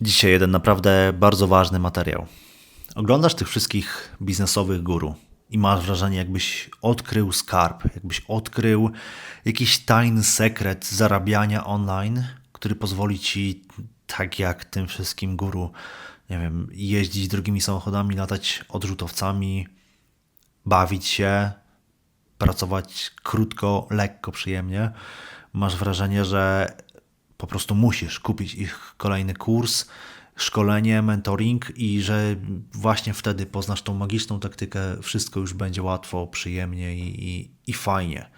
Dzisiaj jeden naprawdę bardzo ważny materiał. Oglądasz tych wszystkich biznesowych guru i masz wrażenie, jakbyś odkrył skarb, jakbyś odkrył jakiś tajny sekret zarabiania online, który pozwoli ci, tak jak tym wszystkim guru, nie wiem, jeździć drogimi samochodami, latać odrzutowcami, bawić się, pracować krótko, lekko, przyjemnie. Masz wrażenie, że po prostu musisz kupić ich kolejny kurs, szkolenie, mentoring i że właśnie wtedy poznasz tą magiczną taktykę, wszystko już będzie łatwo, przyjemnie i, i, i fajnie.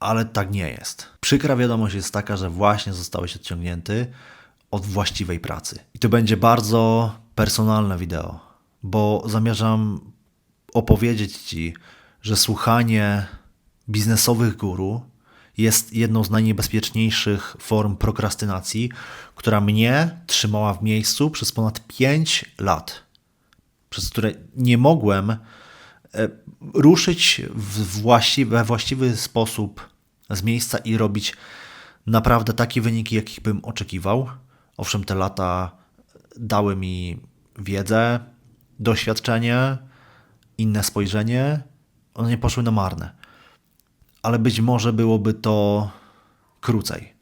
Ale tak nie jest. Przykra wiadomość jest taka, że właśnie zostałeś odciągnięty od właściwej pracy. I to będzie bardzo personalne wideo, bo zamierzam opowiedzieć Ci, że słuchanie biznesowych guru jest jedną z najniebezpieczniejszych form prokrastynacji, która mnie trzymała w miejscu przez ponad 5 lat, przez które nie mogłem e, ruszyć w właściwy, we właściwy sposób z miejsca i robić naprawdę takie wyniki, jakich bym oczekiwał. Owszem, te lata dały mi wiedzę, doświadczenie, inne spojrzenie, one nie poszły na marne ale być może byłoby to krócej,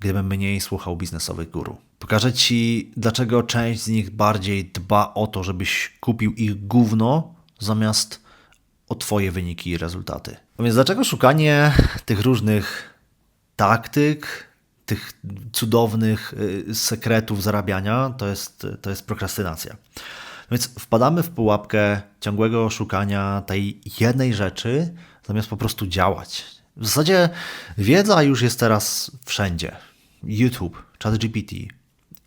gdybym mniej słuchał biznesowych guru. Pokażę Ci, dlaczego część z nich bardziej dba o to, żebyś kupił ich gówno, zamiast o Twoje wyniki i rezultaty. A więc dlaczego szukanie tych różnych taktyk, tych cudownych y, sekretów zarabiania to jest, to jest prokrastynacja. Więc wpadamy w pułapkę ciągłego szukania tej jednej rzeczy, zamiast po prostu działać. W zasadzie wiedza już jest teraz wszędzie. YouTube, ChatGPT,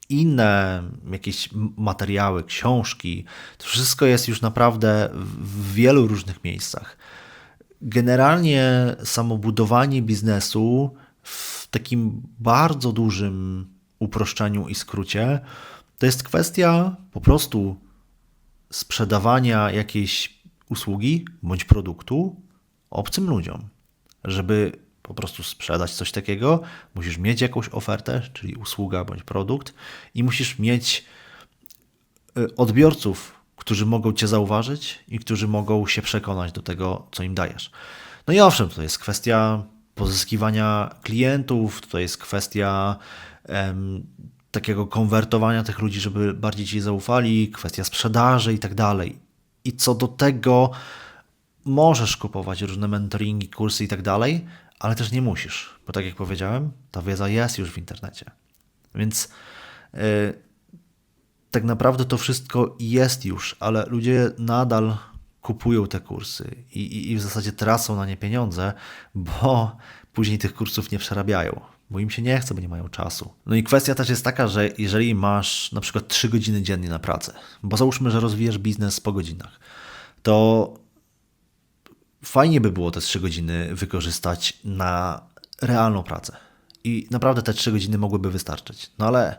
inne jakieś materiały, książki, to wszystko jest już naprawdę w wielu różnych miejscach. Generalnie samo budowanie biznesu w takim bardzo dużym uproszczeniu i skrócie to jest kwestia po prostu sprzedawania jakiejś usługi bądź produktu obcym ludziom. Żeby po prostu sprzedać coś takiego, musisz mieć jakąś ofertę, czyli usługa bądź produkt, i musisz mieć y, odbiorców, którzy mogą Cię zauważyć i którzy mogą się przekonać do tego, co im dajesz. No i owszem, to jest kwestia pozyskiwania klientów, to jest kwestia em, takiego konwertowania tych ludzi, żeby bardziej Ci zaufali, kwestia sprzedaży i tak dalej. I co do tego, możesz kupować różne mentoringi, kursy i tak dalej, ale też nie musisz, bo tak jak powiedziałem, ta wiedza jest już w internecie. Więc yy, tak naprawdę to wszystko jest już, ale ludzie nadal kupują te kursy i, i, i w zasadzie tracą na nie pieniądze, bo później tych kursów nie przerabiają bo im się nie chce, bo nie mają czasu. No i kwestia też jest taka, że jeżeli masz na przykład 3 godziny dziennie na pracę, bo załóżmy, że rozwijasz biznes po godzinach, to fajnie by było te 3 godziny wykorzystać na realną pracę. I naprawdę te 3 godziny mogłyby wystarczyć. No ale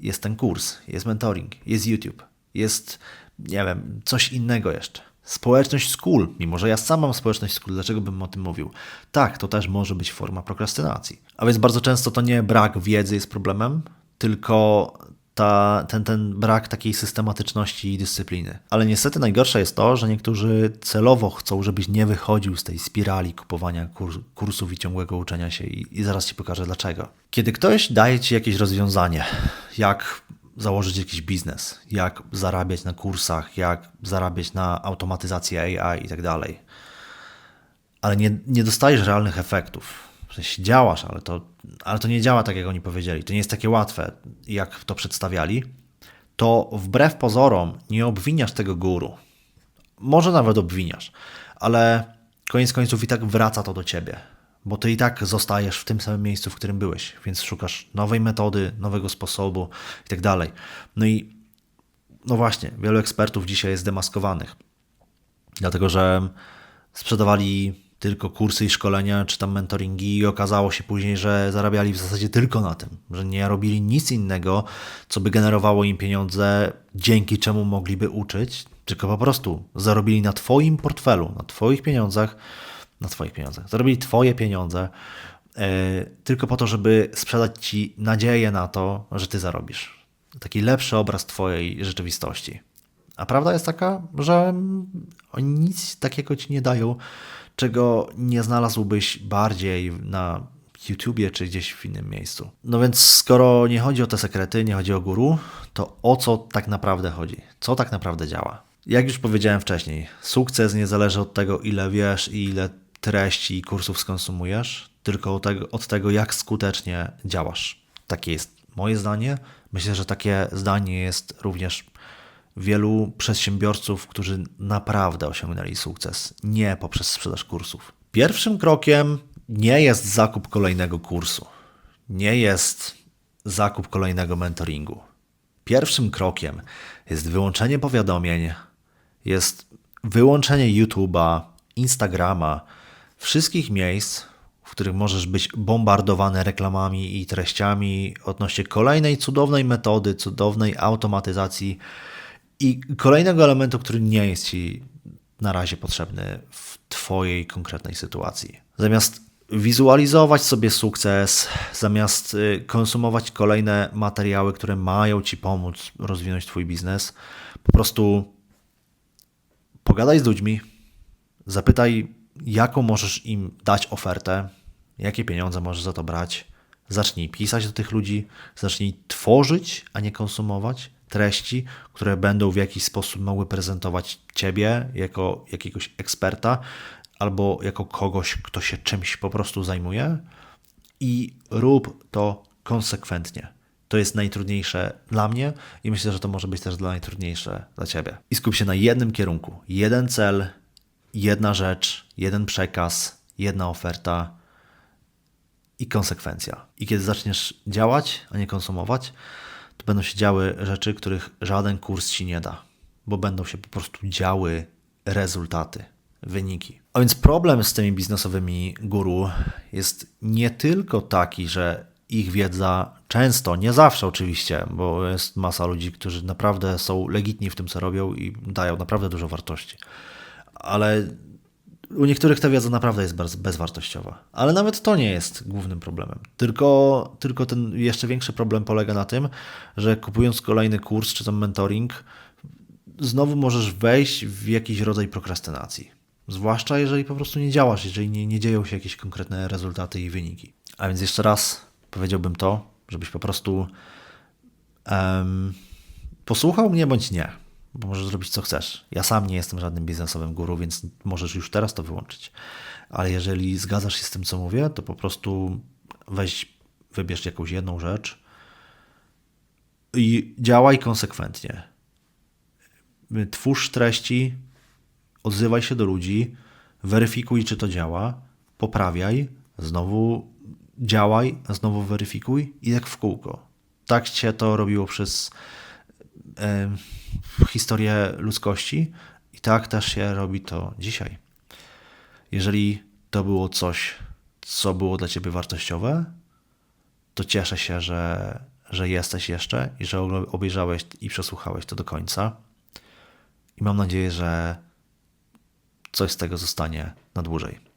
jest ten kurs, jest mentoring, jest YouTube, jest, nie wiem, coś innego jeszcze. Społeczność school, mimo że ja sam mam społeczność school, dlaczego bym o tym mówił? Tak, to też może być forma prokrastynacji. A więc bardzo często to nie brak wiedzy jest problemem, tylko ta, ten, ten brak takiej systematyczności i dyscypliny. Ale niestety najgorsze jest to, że niektórzy celowo chcą, żebyś nie wychodził z tej spirali kupowania kurs, kursów i ciągłego uczenia się i, i zaraz Ci pokażę dlaczego. Kiedy ktoś daje Ci jakieś rozwiązanie, jak założyć jakiś biznes, jak zarabiać na kursach, jak zarabiać na automatyzacji AI i tak dalej, ale nie, nie dostajesz realnych efektów, sensie działasz, ale to, ale to nie działa tak, jak oni powiedzieli. To nie jest takie łatwe, jak to przedstawiali. To wbrew pozorom nie obwiniasz tego guru. Może nawet obwiniasz, ale koniec końców i tak wraca to do ciebie, bo ty i tak zostajesz w tym samym miejscu, w którym byłeś, więc szukasz nowej metody, nowego sposobu i tak dalej. No i no właśnie, wielu ekspertów dzisiaj jest demaskowanych, dlatego że sprzedawali tylko kursy i szkolenia, czy tam mentoringi i okazało się później, że zarabiali w zasadzie tylko na tym, że nie robili nic innego, co by generowało im pieniądze, dzięki czemu mogliby uczyć, tylko po prostu zarobili na Twoim portfelu, na Twoich pieniądzach, na Twoich pieniądzach, zarobili Twoje pieniądze yy, tylko po to, żeby sprzedać Ci nadzieję na to, że Ty zarobisz. taki lepszy obraz Twojej rzeczywistości. A prawda jest taka, że oni nic takiego ci nie dają, czego nie znalazłbyś bardziej na YouTubie czy gdzieś w innym miejscu. No więc skoro nie chodzi o te sekrety, nie chodzi o guru, to o co tak naprawdę chodzi? Co tak naprawdę działa? Jak już powiedziałem wcześniej, sukces nie zależy od tego, ile wiesz i ile treści i kursów skonsumujesz, tylko od tego, od tego jak skutecznie działasz. Takie jest moje zdanie. Myślę, że takie zdanie jest również wielu przedsiębiorców, którzy naprawdę osiągnęli sukces, nie poprzez sprzedaż kursów. Pierwszym krokiem nie jest zakup kolejnego kursu, nie jest zakup kolejnego mentoringu. Pierwszym krokiem jest wyłączenie powiadomień, jest wyłączenie YouTube'a, Instagrama, wszystkich miejsc, w których możesz być bombardowany reklamami i treściami odnośnie kolejnej cudownej metody, cudownej automatyzacji i kolejnego elementu, który nie jest Ci na razie potrzebny w Twojej konkretnej sytuacji. Zamiast wizualizować sobie sukces, zamiast y, konsumować kolejne materiały, które mają Ci pomóc rozwinąć Twój biznes, po prostu pogadaj z ludźmi, zapytaj, jaką możesz im dać ofertę, jakie pieniądze możesz za to brać. Zacznij pisać do tych ludzi, zacznij tworzyć, a nie konsumować treści, które będą w jakiś sposób mogły prezentować Ciebie jako jakiegoś eksperta albo jako kogoś, kto się czymś po prostu zajmuje i rób to konsekwentnie. To jest najtrudniejsze dla mnie i myślę, że to może być też dla najtrudniejsze dla Ciebie. I skup się na jednym kierunku. Jeden cel, jedna rzecz, jeden przekaz, jedna oferta i konsekwencja. I kiedy zaczniesz działać, a nie konsumować, to będą się działy rzeczy, których żaden kurs ci nie da, bo będą się po prostu działy rezultaty, wyniki. A więc problem z tymi biznesowymi guru jest nie tylko taki, że ich wiedza często, nie zawsze oczywiście, bo jest masa ludzi, którzy naprawdę są legitni w tym, co robią i dają naprawdę dużo wartości. Ale u niektórych ta wiedza naprawdę jest bezwartościowa. Ale nawet to nie jest głównym problemem. Tylko, tylko ten jeszcze większy problem polega na tym, że kupując kolejny kurs czy tam mentoring, znowu możesz wejść w jakiś rodzaj prokrastynacji. Zwłaszcza jeżeli po prostu nie działasz, jeżeli nie, nie dzieją się jakieś konkretne rezultaty i wyniki. A więc jeszcze raz powiedziałbym to, żebyś po prostu um, posłuchał mnie bądź nie bo możesz zrobić co chcesz. Ja sam nie jestem żadnym biznesowym guru, więc możesz już teraz to wyłączyć. Ale jeżeli zgadzasz się z tym, co mówię, to po prostu weź, wybierz jakąś jedną rzecz i działaj konsekwentnie. Twórz treści, odzywaj się do ludzi, weryfikuj, czy to działa, poprawiaj, znowu działaj, znowu weryfikuj i jak w kółko. Tak się to robiło przez historię ludzkości i tak też się robi to dzisiaj. Jeżeli to było coś, co było dla ciebie wartościowe, to cieszę się, że, że jesteś jeszcze i że obejrzałeś i przesłuchałeś to do końca. I mam nadzieję, że coś z tego zostanie na dłużej.